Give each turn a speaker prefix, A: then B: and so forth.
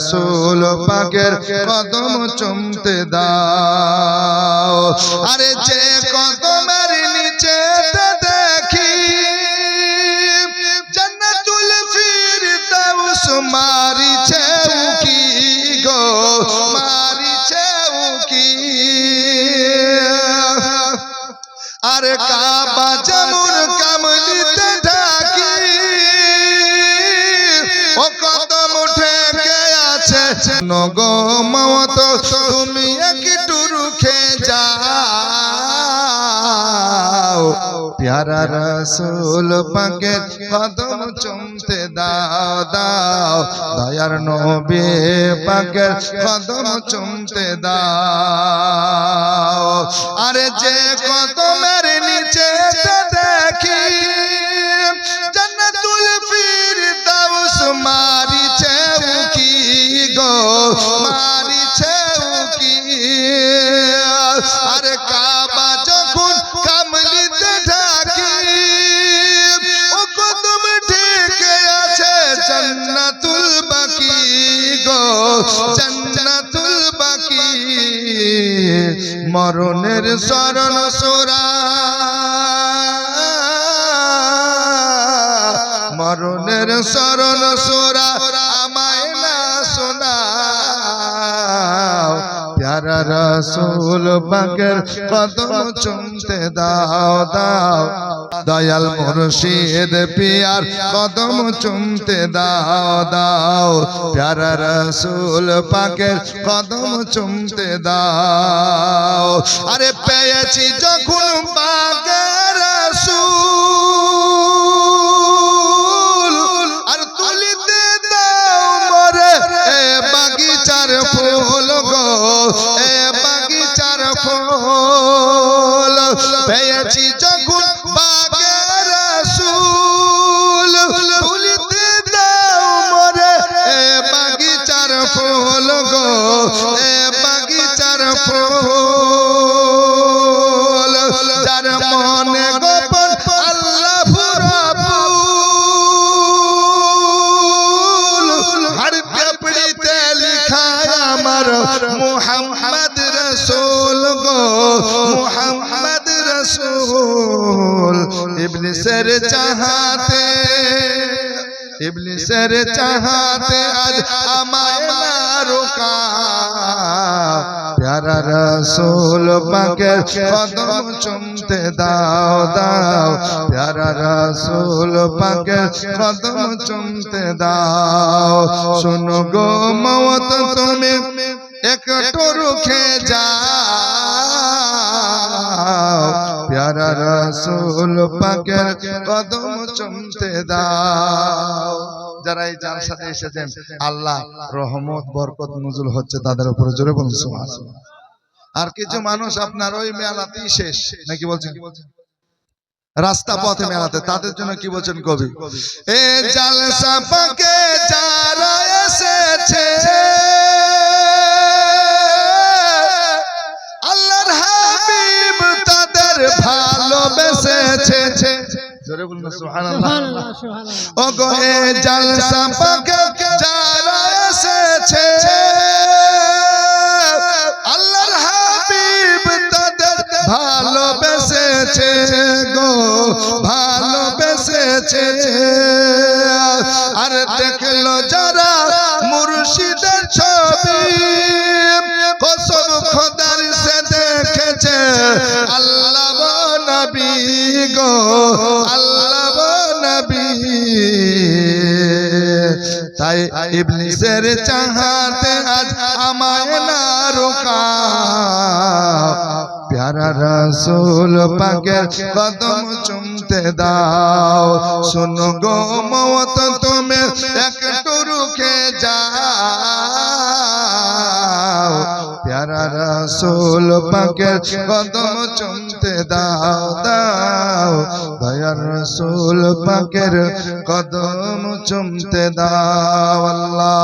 A: রসুল পাকের কদম চুমতে দাও। আরে যে কদমের নিচে দেখি, জান্নাতুল ফিরদাউস মারিছে উকি গো? মারিছে উকি আর কাবা যেমন আছে নগো মত তুমি একটু রুখে যাও। প্যারা রসুল পাকে কদম চুমতে দাও দাও। দয়ার নবী পাকে কদম চুমতে দাও। আরে যে কদমের নিচে দেখি, জান্নাতুল ফিরদাউস মারিছে জান্নাতুল বাকি। মরণের শরণ সোরা। মরণের শরণ সোরা আমায় না শোনাও। প্যারা রসুল বাকের কদম চুমতে দাও দাও। দয়াল মুর্শিদ পিয়ার কদম চুমতে দাও দাও। প্যারা রসুল পাকের কদম চুমতে দাও। আরে পেয়েছি যখন পাকের রসুল। আর তুলিতে দাও মরে, এ বাগিচার ফুল গো, এ বাগিচার ফুল। পেয়েছি আমার মুহাম্মদ রসুল গো মোহাম্মদ রসুল। ইবলিসের চাহাতে ইবলিসের চাহাতে আজ আমায় না রোকা প্যারা রসুল পাকে কদম চুমতে দাও দাও। প্যারা রসুল পাকে কদম চুমতে দাও। শোনো গো মত তুমি একটু রুখে যাও। রসুল পাকের কদম দাও। যারা এই জালসাতে এসেছেন, আল্লাহ রহমত, বরকত, নজুল হচ্ছে তাদের উপরে। জোরে বলুন, সুবহানাল্লাহ। আর কিছু মানুষ আপনার ওই মেলাতেই শেষ, নাকি বলছেন? রাস্তা পথে মেলাতে, তাদের জন্য কি বলছেন কবি? এ জালসা পাকে যারা এসেছে ভালোবেসেছে জোরে বলুন সুবহানাল্লাহ।
B: সুবহানাল্লাহ, সুবহানাল্লাহ।
A: ও গো এ জলসা পাকে যারা এসেছে। আল্লাহর হাবিব তাদের ভালোবেসেছে গো ভালোবেসেছে। আর দেখল যারা গো, আল্লাহ নবী। তাই ইবলিসের চাহাতে আজ আমায় না রোকা। প্যারা রসুল পাকের কদম চুমতে দাও। শোনো গো মত তুমি একটু রুখে যাও। রসুল পাকের কদম চমতে দাও দাও। দয়া রাসুল পাকের কদম চমতে দাও আল্লাহ।